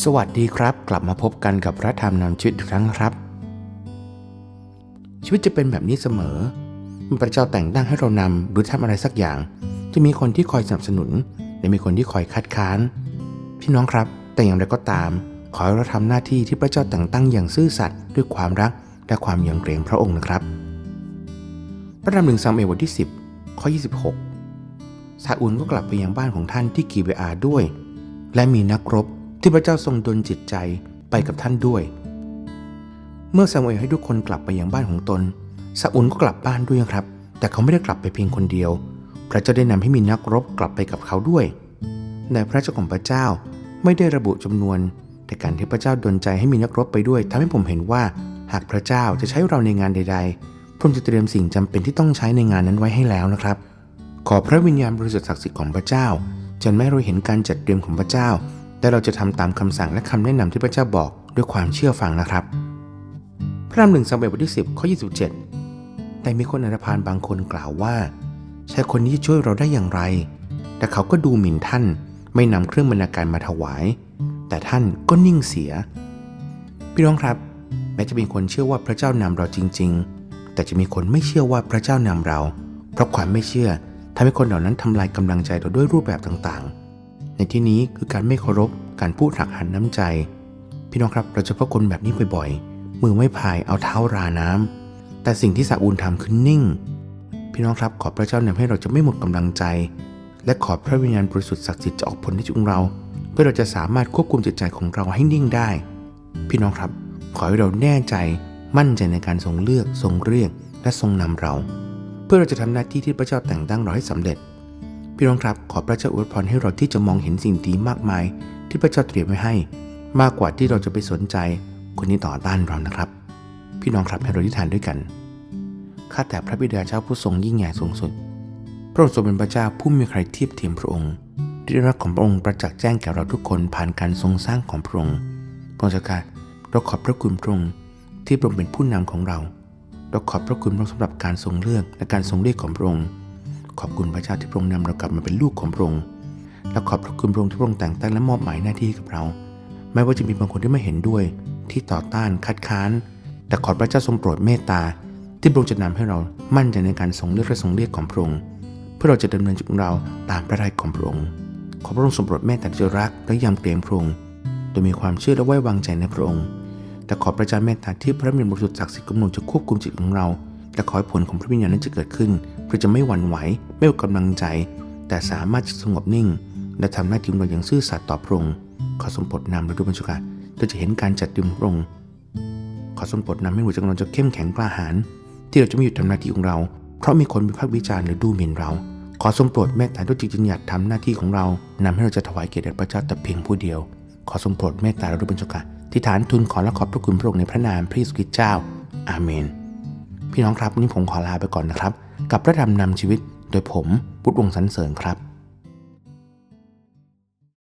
สวัสดีครับ กลับมาพบกันกับพระธรรมนำชีวิตอีกครั้งนครับ ชีวิตจะเป็นแบบนี้เสมอมื่อพระเจ้าแต่งตั้งให้เรานำหรือทำอะไรสักอย่าง จะมีคนที่คอยสนับสนุน และมีคนที่คอยคัดค้าน พี่น้องครับ แต่อย่างไรก็ตาม ขอให้เราทำหน้าที่ที่พระเจ้าแต่งตั้งอย่างซื่อสัตย์ด้วยความรักและความยำเกรงพระองค์นะครับ พระธรรมหนึ่งซามูเอลบทที่ 10 ข้อ 26ซาอูลก็กลับไปยังบ้านของท่านที่กีเบอาด้วย และมีนักรบ ที่พระเจ้าทรงดลจิตใจไปกับท่านด้วย เมื่อซามูเอลให้ทุกคนกลับไปยังบ้านของตนซาอูลก็กลับบ้านด้วยครับ แต่เขาไม่ได้กลับไปเพียงคนเดียว พระเจ้าได้นำให้มีนักรบกลับไปกับเขาด้วยในพระเจ้าของพระเจ้าไม่ได้ระบุจำนวน แต่การที่พระเจ้าดลใจให้มีนักรบไปด้วยทำให้ผมเห็นว่าหากพระเจ้าจะใช้เราในงานใด ๆพระองค์จะเตรียมสิ่งจำเป็นที่ต้องใช้ในงานนั้นไว้ให้แล้วนะครับ ขอพระวิญญาณบริสุทธิ์ศักดิ์สิทธิ์ของพระเจ้าจนไม่เราเห็นการจัดเตรียมของพระเจ้า และเราจะทำตามคำสั่งและคำแนะนำที่พระเจ้าบอกด้วยความเชื่อฟังนะครับ พระธรรมหนึ่งซามูเอลบทที่10ข้อ27 แต่มีคนอันพาลบางคนกล่าวว่าชายคนนี้ช่วยเราได้อย่างไร แต่เขาก็ดูหมิ่นท่านไม่นำเครื่องบรรณาการมาถวาย แต่ท่านก็นิ่งเสีย พี่น้องครับ แม้จะมีคนเชื่อว่าพระเจ้านำเราจริง ๆ แต่จะมีคนไม่เชื่อว่าพระเจ้านำเรา เพราะความไม่เชื่อทำให้คนเหล่านั้นทำลายกำลังใจเราด้วยรูปแบบต่างๆ ในที่นี้คือการไม่เคารพ การพูดหักหันน้ำใจ พี่น้องครับเราจะพบคนแบบนี้บ่อยๆ มือไม่พายเอาเท้าราน้ำแต่สิ่งที่ซาอูลทำคือนิ่ง พี่น้องครับขอพระเจ้านำให้เราจะไม่หมดกำลังใจ และขอพระวิญญาณบริสุทธิ์ศักดิ์สิทธิ์จะออกผลในชีวิตของเรา เพื่อเราจะสามารถควบคุมจิตใจของเราให้นิ่งได้ พี่น้องครับขอให้เราแน่ใจมั่นใจในการทรงเลือกทรงเรียกและทรงนำเรา เพื่อเราจะทำหน้าที่ที่พระเจ้าแต่งตั้งเราให้สำเร็จ พี่น้องครับขอพระเจ้าอวยพรให้เราที่จะมองเห็นสิ่งดีมากมาย ที่พระเจ้าเตรียมไว้ให้ มากกว่าที่เราจะไปสนใจคนที่ต่อต้านเรานะครับ พี่น้องครับให้เราที่ฐานด้วยกันข้าแต่พระบิดาเจ้าผู้ทรงยิ่งใหญ่สูงสุด พระองค์ทรงเป็นพระเจ้าผู้มีใครเทียบเทียมพระองค์ที่รักของพระองค์ประจักษ์แจ้งแก่เราทุกคนผ่านการทรงสร้างของพระองค์พระเจ้าค่ะเราขอบพระคุณพระองค์ที่พระองค์เป็นผู้นำของเรา เราขอบพระคุณพระองค์สำหรับการทรงเลือกและการทรงเรียกของพระองค์ ขอบคุณพระเจ้าที่พระองค์นำเรากลับมาเป็นลูกของพระองค์และขอบพระคุณพระองค์ที่พระองค์แต่งตั้งและมอบหมายหน้าที่กับเรา แม้ว่าจะมีบางคนที่ไม่เห็นด้วยที่ต่อต้านคัดค้าน แต่ขอพระเจ้าทรงโปรดเมตตา ที่พระองค์จะนำให้เรามั่นใจในการทรงเลือกและทรงเรียกของพระองค์เพื่อเราจะดำเนินชีวิตของเราตามพระทัยของพระองค์ขอพระองค์ทรงโปรดเมตตาที่จะรักและยำเกรงพระองค์โดยมีความเชื่อและไว้วางใจในพระองค์ แต่ขอพระเจ้าเมตตาที่พระวิญญาณบริสุทธิ์ศักดิ์สิทธิ์กำหนดจะควบคุมจิตของเรา และขอให้ผลของพระวิญญาณนั้นจะเกิดขึ้นเพื่อจะไม่หวั่นไหว ไม่หมดกำลังใจ แต่สามารถจะสงบนิ่ง และทำหน้าที่ของเราอย่างซื่อสัตย์ต่อพระองค์ขอทรงโปดนำและดูบัญชาการเราจะเห็นการจัดเตรียมพระองค์ขอทรงโปดนำให้หัวใจของเราจะเข้มแข็งกล้าหาญที่เราจะไม่หยุดทำหน้าที่ของเรา เพราะมีคนวิพากษ์วิจารณ์หรือดูหมิ่นเรา ขอทรงโปรดเมตตาด้วยจิตจิตอยาทำหน้าที่ของเรานำให้เราจะถวายเกียรติแด่พระเจ้าแต่เพียงผู้เดียว ขอทรงโปรดเมตตาเราด้วยบัญชาการที่ฐานทูลขอและขอบพระคุณพระองค์ในพระนามพระเยซูคริสต์เจ้า อาเมน พี่น้องครับวันนี้ผมขอลาไปก่อนนะครับ กับพระธรรมนำชีวิตโดยผมพุทธวงศ์สันเสริญครับ